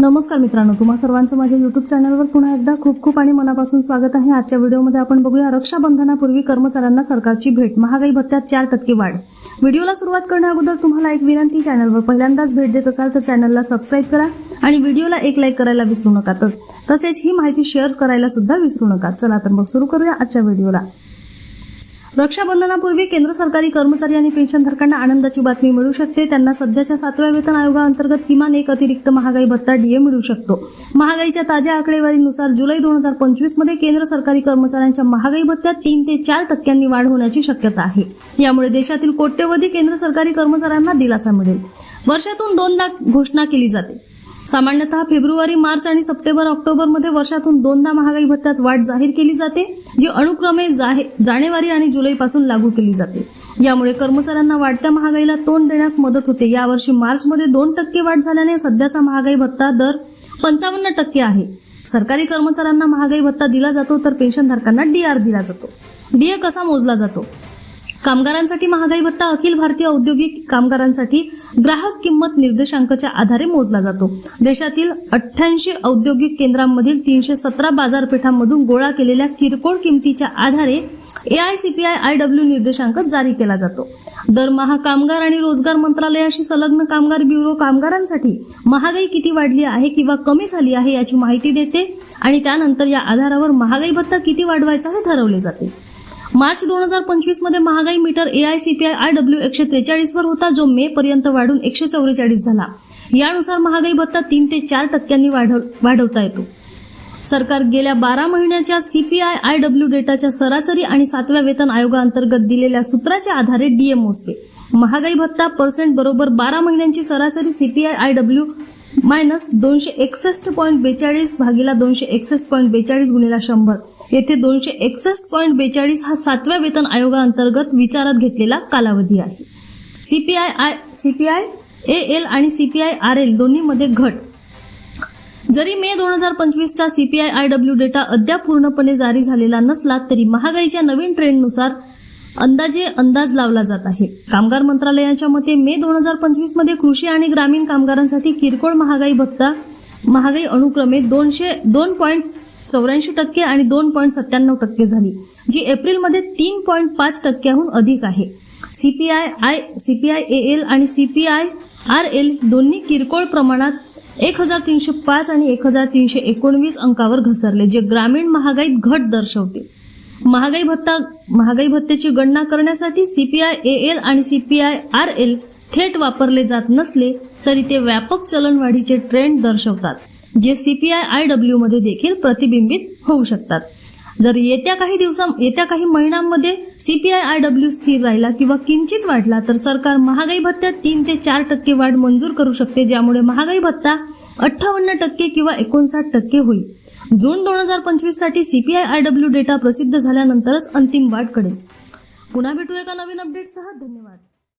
नमस्कार मित्रांनो तुम्हा सर्वांचं माझ्या युट्यूब चॅनलवर पुन्हा एकदा खूप खूप आणि मनापासून स्वागत आहे. आजच्या व्हिडिओमध्ये आपण बघूया रक्षाबंधनापूर्वी कर्मचाऱ्यांना सरकारची भेट. महागाई भत्त्यात चार टक्के वाढ. व्हिडिओला सुरुवात करण्या अगोदर तुम्हाला एक विनंती चॅनलवर पहिल्यांदाच भेट देत असाल तर चॅनलला सबस्क्राईब करा आणि व्हिडिओला एक लाईक करायला विसरू नका. तर तसेच ही माहिती शेअर करायला सुद्धा विसरू नका. चला तर मग सुरू करूया आजच्या व्हिडिओला. रक्षाबंधनापूर्वी केंद्र सरकारी कर्मचारी आणि पेन्शनधारकांना आनंदाची बातमी मिळू शकते. त्यांना सध्याच्या सातव्या वेतन आयोगाअंतर्गत किमान एक अतिरिक्त महागाई भत्ता डीए मिळू शकतो. महागाईच्या ताज्या आकडेवारीनुसार जुलै दोन हजार पंचवीसमध्ये केंद्र सरकारी कर्मचाऱ्यांच्या महागाई भत्त्यात तीन ते चार टक्क्यांनी वाढ होण्याची शक्यता आहे. यामुळे देशातील कोट्यवधी केंद्र सरकारी कर्मचाऱ्यांना दिलासा मिळेल. वर्षातून दोनदा घोषणा केली जाते. सामान्यतः फेब्रुवारी मार्च आणि सप्टेंबर ऑक्टोबरमध्ये वर्षातून दोनदा महागाई भत्त्यात वाढ जाहीर केली जाते जी अनुक्रमे जाहे- जानेवारी आणि जुलैपासून लागू केली जाते. यामुळे कर्मचाऱ्यांना वाढत्या महागाईला तोंड देण्यास मदत होते. यावर्षी मार्चमध्ये दोन टक्के वाढ झाल्याने सध्याचा महागाई भत्ता दर पंचावन्न टक्के आहे. सरकारी कर्मचाऱ्यांना महागाई भत्ता दिला जातो तर पेन्शनधारकांना डीआर दिला जातो. डीए कसा मोजला जातो? कामगारांसाठी महागाई भत्ता अखिल भारतीय औद्योगिक कामगारांसाठी ग्राहक किंमत निर्देशांकाच्या आधारे मोजला जातो. देशातील अठ्ठ्याऐंशी औद्योगिक केंद्रांमधील तीनशे सतरा बाजारपेठांमधून गोळा केलेल्या किरकोळ किमतीच्या आधारे एआयसीपीआय आय डब्ल्यू निर्देशांक जारी केला जातो. दरमहा कामगार आणि रोजगार मंत्रालयाशी संलग्न कामगार ब्युरो कामगारांसाठी महागाई किती वाढली आहे किंवा कमी झाली आहे याची माहिती देते आणि त्यानंतर या आधारावर महागाई भत्ता किती वाढवायचा हे ठरवले जाते. मार्च दोन हजार पंचवीसमध्ये महागाई मीटर एआयसीपीआय आय डब्ल्यू एकशे त्रेचाळीस वर होता जो मे पर्यंत वाढून एकशे चौवेचाळीस झाला. यानुसार महागाई भत्ता तीन ते चार टक्क्यांनी वाढव- वाढवता येतो. सरकार गेल्या बारा महिन्याच्या सीपीआय आय डब्ल्यू डेटाच्या सरासरी आणि सातव्या वेतन आयोगाअंतर्गत दिलेल्या सूत्राच्या आधारे डीएम मोजते महागाई भत्ता पर्सेंट बरोबर बारा महिन्यांची सरासरी सीपीआय आय डब्ल्यू मायनस दोनशे एकसष्ट पॉईंट बेचाळीस भागीला दोनशे एकसष्ट पॉईंट बेचाळीस गुणिला शंभर. येथे दोनशे एकसष्ट पॉईंट बेचाळीस हा सातव्या वेतन आयोगाअंतर्गत विचारात घेतलेला कालावधी आहे. C P I I C P I A L आणि C P I R L दोन्हीमध्ये घट. जरी मे दोन हजार पंचवीसचा सीपीआय आय डब्ल्यू डेटा अद्याप पूर्णपणे जारी झालेला नसला तरी महागाईच्या नवीन ट्रेंडनुसार अंदाजे अंदाज लावला जात आहे. कामगार मंत्रालयाच्या मते मे दोन हजार पंचवीसमध्ये कृषी आणि ग्रामीण कामगारांसाठी किरकोळ महागाई भत्ता महागाई अनुक्रमे दोनशे दोन पॉईंट चौऱ्याऐंशी टक्के आणि दोन पॉईंट सत्त्याण्णव टक्के झाली जी एप्रिलमध्ये तीन पॉईंट पाच टक्क्याहून अधिक आहे. C P I I C P I A L आणि C P I R L दोन्ही किरकोळ प्रमाणात एक हजार तीनशे पाच आणि एक हजार तीनशे एकोणवीस अंकावर घसरले जे ग्रामीण महागाईत घट दर्शवते. महागाई भत्ता महागाई भत्त्याची गणना करण्यासाठी C P I A L आणि C P I R L थेट वापरले जात नसले तरी ते व्यापक चलनवाढीचे ट्रेंड दर्शवतात जे सीपीआय आय डब्ल्यू मध्ये देखील प्रतिबिंबित होऊ शकतात. जर येत्या काही दिवसा येत्या काही महिन्यांमध्ये सीपीआय आय डब्ल्यू स्थिर राहिला किंवा किंचित वाढला तर सरकार महागाई भत्त्यात तीन ते चार टक्के वाढ मंजूर करू शकते ज्यामुळे महागाई भत्ता अठ्ठावन्न टक्के किंवा एकोणसाठ टक्के होईल. जून दोन हजार पंचवीससाठी सीपीआय आय डब्ल्यू डेटा प्रसिद्ध झाल्यानंतरच अंतिम वाट कळेल. पुन्हा भेटू एका नवीन अपडेटसह धन्यवाद.